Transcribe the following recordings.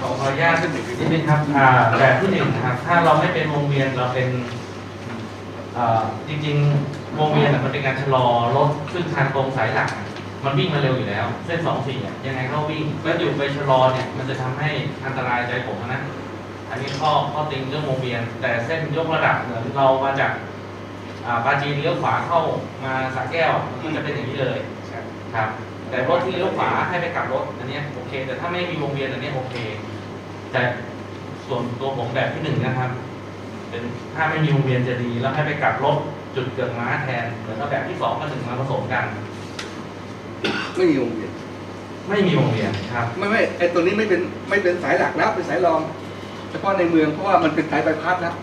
ขอออนุญาตนิดนึงครับอ่าแบบที่หนึ่งนะครับ ถ้าเราไม่เป็นวงเวียนเราเป็นอ่าจริงๆวงเวียนน่ะมันเป็นการชะลอรถซึ่งทางตรงสายหลัก มันวิ่งมาเร็วอยู่แล้ว เส้นสองสี่ยังไงก็วิ่งแล้วอยู่ไปชะลอเนี่ยมันจะทำให้อันตรายใจผมนะ อันนี้ข้อข้อติงเรื่องวงเวียน แต่เส้นยกระดับเหมือนเรามาจากอ่าปาจีนเลี้ยวขวาเข้ามาสระแก้วมันจะเป็นอย่างนี้เลยครับ แต่รถที่เลี้ยวขวาให้ไปกลับรถอันเนี้ยโอเค แต่ถ้าไม่มีวงเวียนอันเนี้ยโอเค แต่ส่วนตัวผมแบบที่หนึ่งนะครับ เป็นถ้าไม่มีวงเวียนจะดีแล้วให้ไปกลับรถจุดเกิดม้าแทนเหมือนกับแบบที่สองกับหนึ่งมาผสมกัน ไม่มีวงเวียนไม่มีวงเวียนครับ ไม่ไม่ไอตัวนี้ไม่เป็นไม่เป็นสายหลักแล้วเป็นสายรอง เฉพาะในเมืองเพราะว่ามันเป็นสายใบพัดแล้ว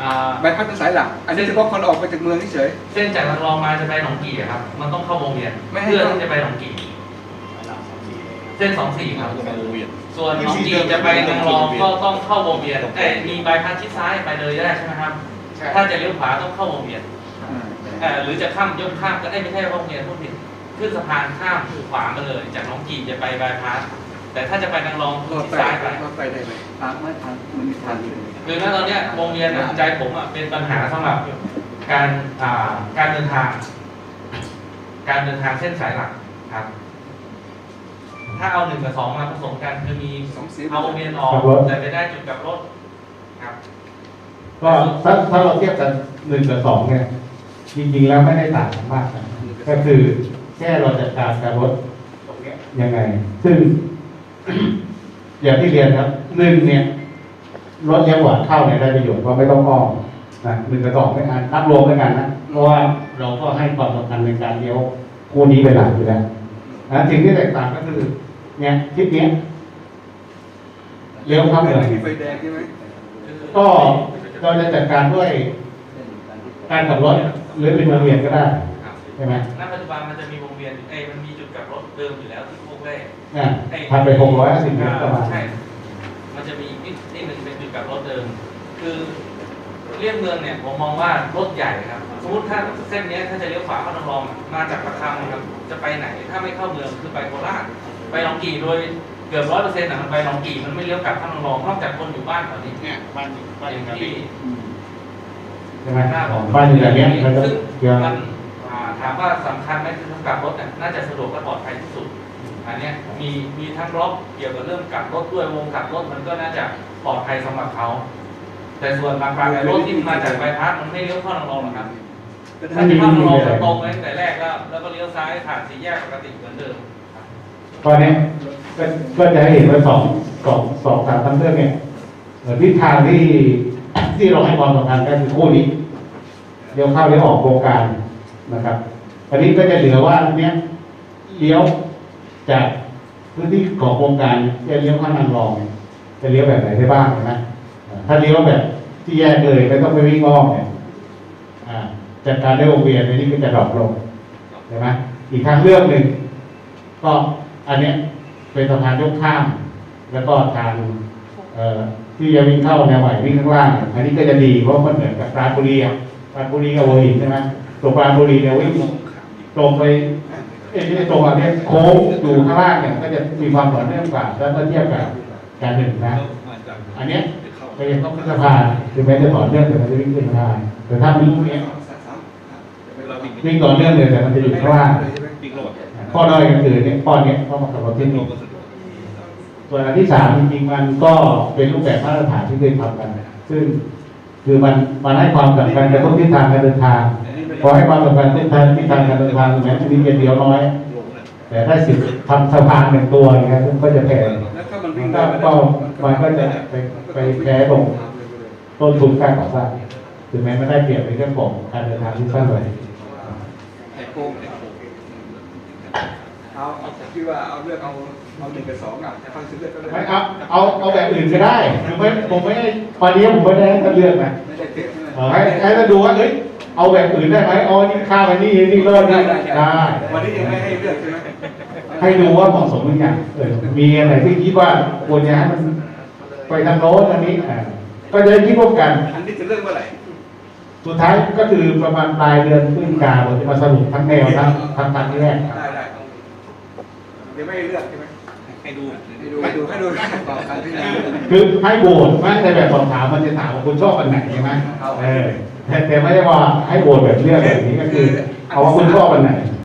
อ่าใบพัดเป็นสายหลัก อันนี้เฉพาะคนออกไปจากเมืองเฉย เส้นจากนางรองมาจะไปหนองกี่อะครับ มันต้องเข้าวงเวียนไม่ให้ เพื่อเข้าที่จะไปหนองกี่ เส้นสองสี่ครับวงเวียนส่วนหนองกี่จะไปนางรองก็ต้องเข้าวงเวียนแต่มีใบพัดชิดซ้ายไปเลยได้ใช่ไหมครับๆใช่ ถ้าจะเลี้ยวขวาต้องเข้าวงเวียนอ่าเอ่อหรือจะข้ามยกข้ามก็ได้ไม่ใช่วงเวียนพูดผิดขึ้นสะพานข้ามขวามาเลย จากหน้องกี่จะไปบายพาสแต่ถ้าจะไปนางรองรอดชิดไปซ้ายไปรอดไปได้ไหมทางไม่ทางมันมีทางอยู่ คือณตอนเนี้ยวงเวียนอะใจผมอะเป็นปัญหาสำหรับการอ่าการเดินทาง การเดินทางเส้นสายหลักครับ ถ้าเอาหนึ่งกับสองมาผสมกันคือมีสองสีเอาวงเวียนออกกลับรถแต่ไปได้จุดกลับรถครับ ก็ถ้าถ้าเราเทียบกันหนึ่งกับสองเนี่ยจริงๆแล้วไม่ได้ต่างกันมากนะก็คือแค่เราจัดการกับรถตรงเนี้ยยังไง ซึ่ง อย่างที่เรียนครับหนึ่งเนี่ย รถเลี้ยวขวาเข้าเนี่ยได้ประโยชน์เพราะไม่ต้องอ้อมนะหนึ่งกับสองไม่อ่านนับรวมด้วยกันนะเพราะว่าเราก็ให้ความสำคัญในการเลี้ยวคู่นี้เป็นหลักอยู่แล้วนะสิ่งที่แตกต่างก็คือ เนี่ยทิศเนี้ยเลี้ยวเข้าเมืองไม่มีไฟแดงใช่ไหมก็เราจะจัดการด้วยการขับรถหรือเป็นวงเวียนก็ได้ครับใช่ไหมณปัจจุบันมันจะมีวงเวียนเอ้ยมันมีจุดกลับรถเดิมอยู่แล้วที่โคกแรกอะทำไปหกร้อยห้าสิบเมตรประมาณใช่ มันจะมีอีกที่หนึ่งเป็นจุ ดกลับรถเดิมคือเลี่ยงเมืองเนี่ยผมมองว่ารถใหญ่ครับ สมมติถ้าเส้นเนี้ยถ้าจะเลี้ยวขวาเข้านางรองอะมาจากประคำครับจะไปไหนถ้าไม่เข้าเมืองคือไปโคราชไปหนองกี่โดยเกือบร้อยเปอร์เซ็นต์ะมันไปหนองกี่มันไม่เลี้ยวกลับเข้านางรองนอกจากคนอยู่บ้านแถวนี้เนี่ยบ้านบ้านอย่างครับที่ใช่ไหมหน้าบอกบ้านอยู่แบบเนี้ยมันจะซึ่งเกี่ยวมันอ่าถามว่าสำคัญไหมคือกลับรถเนี่ยน่าจะสะดวกและปลอดภัยที่สุด อันเนี้ยมีมีทั้งล็อกเกี่ยวกับเรื่องกลับรถด้วยวงกลับรถมันก็น่าจะปลอดภัยสำหรับเขาแต่ส่วนบางบางรถที่มาจากใบพัดมันไม่เลี้ยวเข้านางรองหรอกครับถ้าจะเข้านางรองตรงไปตั้งแต่แรกแล้วแล้วก็เลี้ยวซ้ายผ่านสี่แยกปกติเหมือนเดิมตอนนี้ก็จะให้เห็นว่าสองสองสองสามทั้งเรื่องเนี่ยเอ่ทิศทางที่ที่เราให้ความสำคัญก็คือคู่นี้เลี้ยวเข้าเลี้ยวออกโครงการนะครับอันนี้ก็จะเหลือว่าอันเนี้ยเลี้ยว จากพื้นที่ของโครงการจะเลี้ยวข้านางรองเนี่ยจะเลี้ยวแบบไหนได้บ้างเห็นไหมถ้าเลี้ยวแบบที่แยกเลยไม่ต้องไปวิ่งอ้อมเนี่ยจัดการได้วงเวียนอันนี้ก็จะดรอปลงใช่ไหมอีกทางเลือกหนึ่งก็อันเนี้ยเป็นสะพานยกข้าม แล้วก็ทางที่จะวิ่งเข้าแนวใหม่วิ่งข้างล่าง อันนี้ก็จะดีเพราะมันเหมือนกับปราบุรีอะปราบุรีกับหัวหินใช่ไหมตัวปราบุรีเนี่ยวิ่งตรงไป เอ้ยไม่ตรงอะเนี่ยโค้งอยู่ข้างล่างเนี่ยก็จะมีความต่อเนื่องกว่าแล้วก็เทียบกับการหนึ่งนะ อันเนี้ยก็ยังต้องขึ้นสะพานถึงแม้จะต่อเนื่องแต่มันจะวิ่งขึ้นสะพานแต่ถ้ามันลูกเนี้ยวิ่งต่อเนื่องเลยแต่มันจะอยู่ข้างล่างข้อด้อยก็คือเนี่ยข้อเนี้ยต้องมาขับรถที่โลนี่ก็สะดวกส่วนอันที่สามจริงๆมันก็เป็นรูปแบบมาตรฐานที่เคยทำกัน ซึ่งคือมันมันให้ความสำคัญกับทุกทิศทางการเดินทาง พอให้ความสำคัญทิศทางทิศทางการเดินทางแม้จะมีเดียวน้อยลงเลยแต่ถ้าสิบทำสะพานหนึ่งตัวอย่างเงี้ยก็จะแพงแล้วถ้ามันวิ่มังนก็ก็มันก็จะไปไปแพ้ตรงต้นทุนการก่อสร้างถึงแม้ไม่ได้เปรียบในเรื่องของการเดินทางที่สั้นเลยไอ้โค้งไอ้โค้งเอาเอาคิดว่าเอาเลือกเอาเอาหนึ่งกับสองอะฟังซื้อเลือกก็ได้ไม่เอาเอาเอาแบบอื่นก็ได้ผมไม่ผมไม่ตอนนี้ผมไม่ได้ให้ท่านเลือกนะไม่ได้เปรียบใช่ไหมเออให้ให้เราดูว่าเอ้ย เอาแบบอื่นได้ไหมอ๋อนี่ข้ามไปนี่นี่เลิศได้นี่ได้ได้ วันนี้ยังไม่ให้เลือกใช่ไหมให้ดูว่าเหมาะสมหรือยังเออมีอะไรที่คิดว่าควรจะให้มันไปทางโน้นอันนี้อ่าก็จะได้คิดร่วมกัน อันนี้จะเลือกเมื่อไหร่สุดท้ายก็คือประมาณปลายเดือนพฤศจิกาเราจะมาสรุปทั้งแนวทั้งทั้งทางที่แรกได้ได้ยังไม่ให้เลือกใช่ไหม ให้ดูให้ดูให้ดูให้ดูต่อการพิจารณาคือให้โหวตไม่ในแบบสอบถามมันจะถามว่าคุณชอบอันไหนใช่ไหมครับเออแต่แต่ไม่ได้ว่าให้โหวตแบบเลือกแบบนี้ก็คือเอาว่าคุณชอบอันไหน